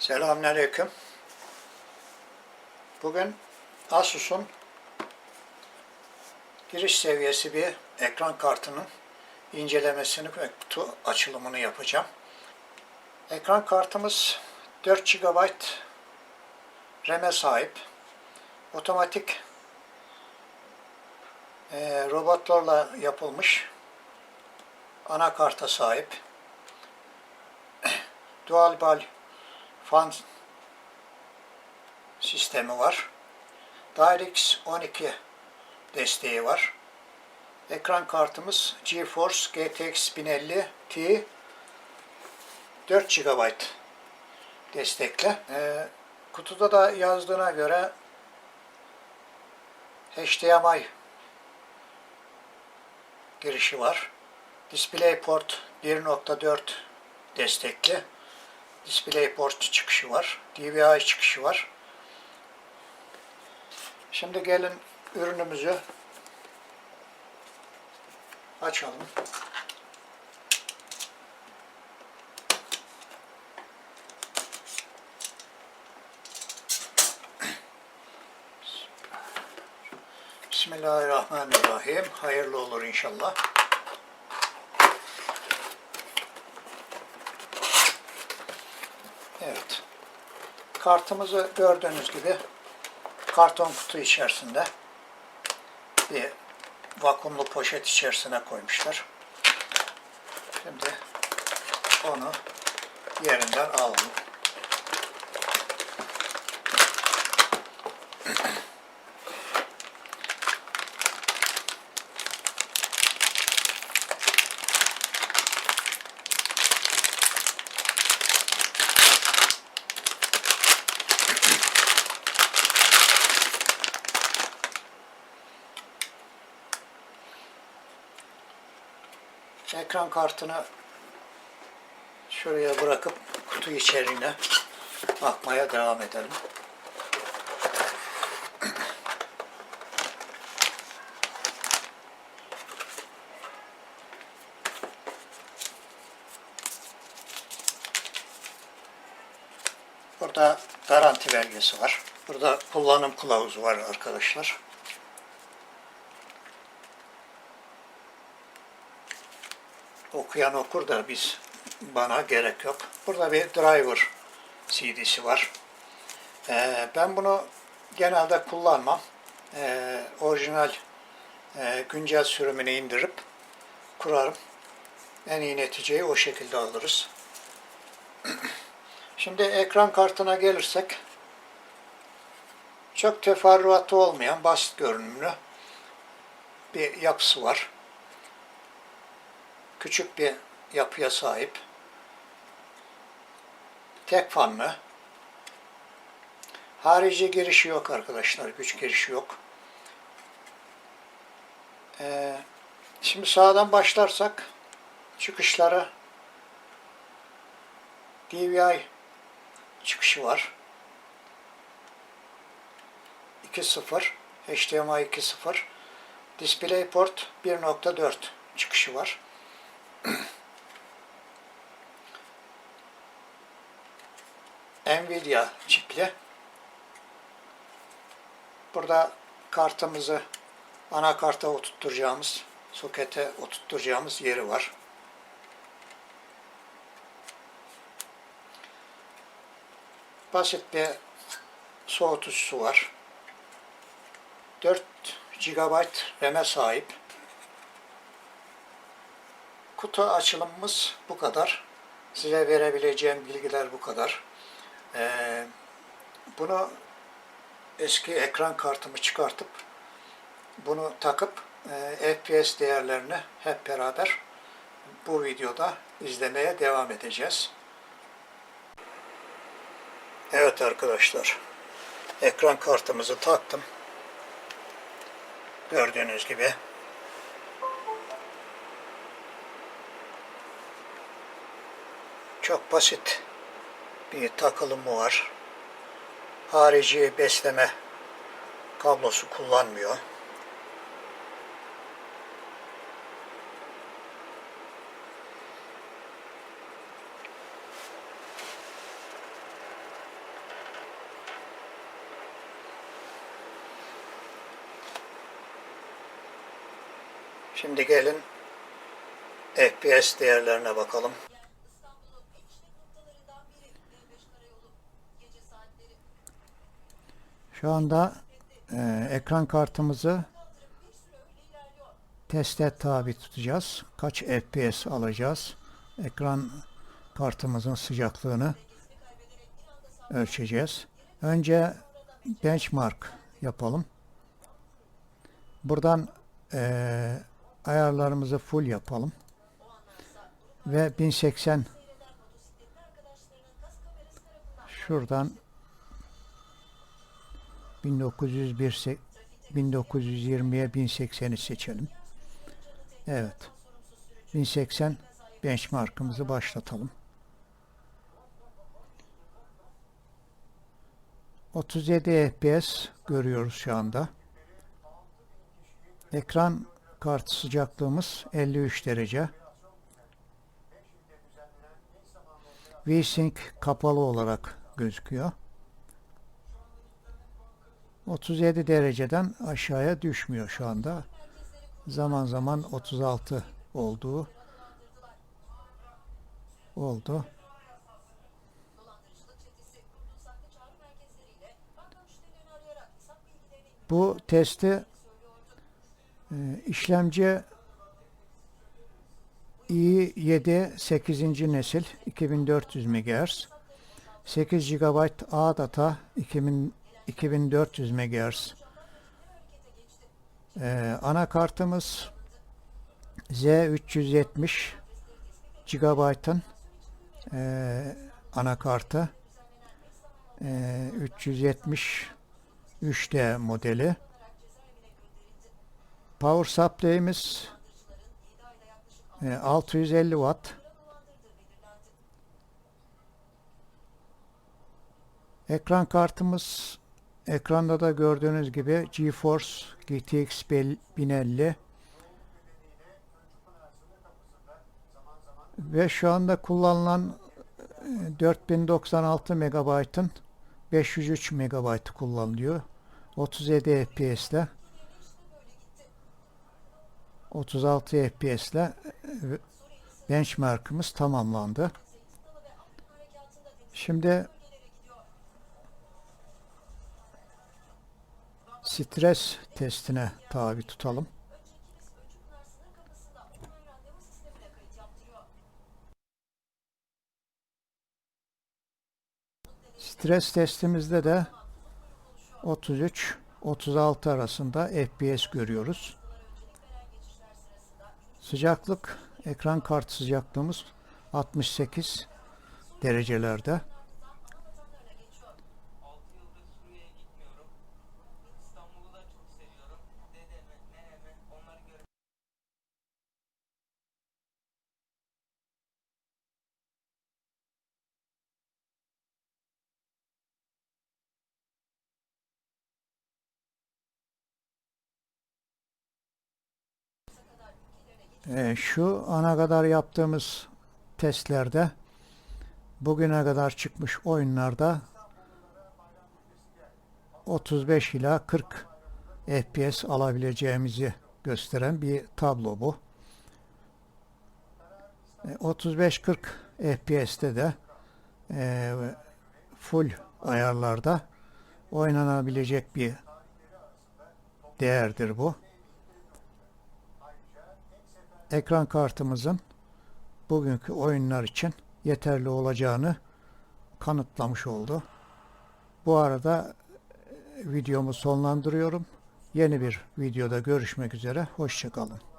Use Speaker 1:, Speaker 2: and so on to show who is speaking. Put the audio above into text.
Speaker 1: Selamünaleyküm. Bugün Asus'un giriş seviyesi bir ekran kartının incelemesini ve kutu açılımını yapacağım. Ekran kartımız 4 GB RAM'e sahip. Otomatik e, robotlarla yapılmış anakarta sahip. Dual bal fan sistemi var. DirectX 12 desteği var. Ekran kartımız GeForce GTX 1050 Ti 4 GB destekli. Ee, kutuda da yazdığına göre HDMI girişi var. DisplayPort 1.4 destekli. DisplayPort çıkışı var. DVI çıkışı var. Şimdi gelin ürünümüzü açalım. Bismillahirrahmanirrahim. Hayırlı olur inşallah. Evet. Kartımızı gördüğünüz gibi karton kutu içerisinde bir vakumlu poşet içerisine koymuşlar. Şimdi onu yerinden alalım. Ekran kartını şuraya bırakıp kutu içeriğine bakmaya devam edelim. Burada garanti belgesi var. Burada kullanım kılavuzu var arkadaşlar. Okuyan okur da biz bana gerek yok. Burada bir driver CD'si var. Ee, ben bunu genelde kullanmam. Ee, orijinal e, güncel sürümünü indirip kurarım. En iyi neticeyi o şekilde alırız. Şimdi ekran kartına gelirsek çok teferruatı olmayan basit görünümlü bir yapısı var küçük bir yapıya sahip. Tek fanlı. Harici girişi yok arkadaşlar. Güç girişi yok. Ee, şimdi sağdan başlarsak çıkışları DVI çıkışı var. 2.0 HDMI 2.0 DisplayPort 1.4 çıkışı var. Nvidia çipli. Burada kartımızı anakarta oturtacağımız, sokete oturtacağımız yeri var. Basit bir soğutucusu var. 4 GB RAM'e sahip. Kutu açılımımız bu kadar. Size verebileceğim bilgiler bu kadar. Ee, bunu eski ekran kartımı çıkartıp bunu takıp e, FPS değerlerini hep beraber bu videoda izlemeye devam edeceğiz. Evet arkadaşlar. Ekran kartımızı taktım. Gördüğünüz gibi çok basit bir takılımı var. Harici besleme kablosu kullanmıyor. Şimdi gelin FPS değerlerine bakalım. Şu anda e, ekran kartımızı teste tabi tutacağız. Kaç FPS alacağız? Ekran kartımızın sıcaklığını ölçeceğiz. Önce benchmark yapalım. Buradan eee, ayarlarımızı full yapalım. Ve 1080 şuradan 1901 se- 1920'ye 1080'i seçelim. Evet. 1080 benchmark'ımızı başlatalım. 37 FPS görüyoruz şu anda. Ekran kart sıcaklığımız 53 derece. VSync kapalı olarak gözüküyor. 37 dereceden aşağıya düşmüyor şu anda. Zaman zaman 36 olduğu oldu. Bu testi e, işlemci i7 8. nesil 2400 MHz 8 GB A data 2000, 2400 MHz e, anakartımız Z370 GB'ın e, anakartı e, 370 3D modeli. Power supply'imiz e, 650 watt. Ekran kartımız ekranda da gördüğünüz gibi GeForce GTX 1050 ve şu anda kullanılan e, 4096 MB'ın 503 MB kullanılıyor. 37 FPS ile 36 FPS ile benchmark'ımız tamamlandı. Şimdi stres testine tabi tutalım. Stres testimizde de 33-36 arasında FPS görüyoruz. Sıcaklık, ekran kart sıcaklığımız 68 derecelerde. Ee, şu ana kadar yaptığımız testlerde bugüne kadar çıkmış oyunlarda 35 ila 40 FPS alabileceğimizi gösteren bir tablo bu. E, 35-40 FPS'te de e, full ayarlarda oynanabilecek bir değerdir bu. Ekran kartımızın bugünkü oyunlar için yeterli olacağını kanıtlamış oldu. Bu arada e, videomu sonlandırıyorum. Yeni bir videoda görüşmek üzere. Hoşçakalın.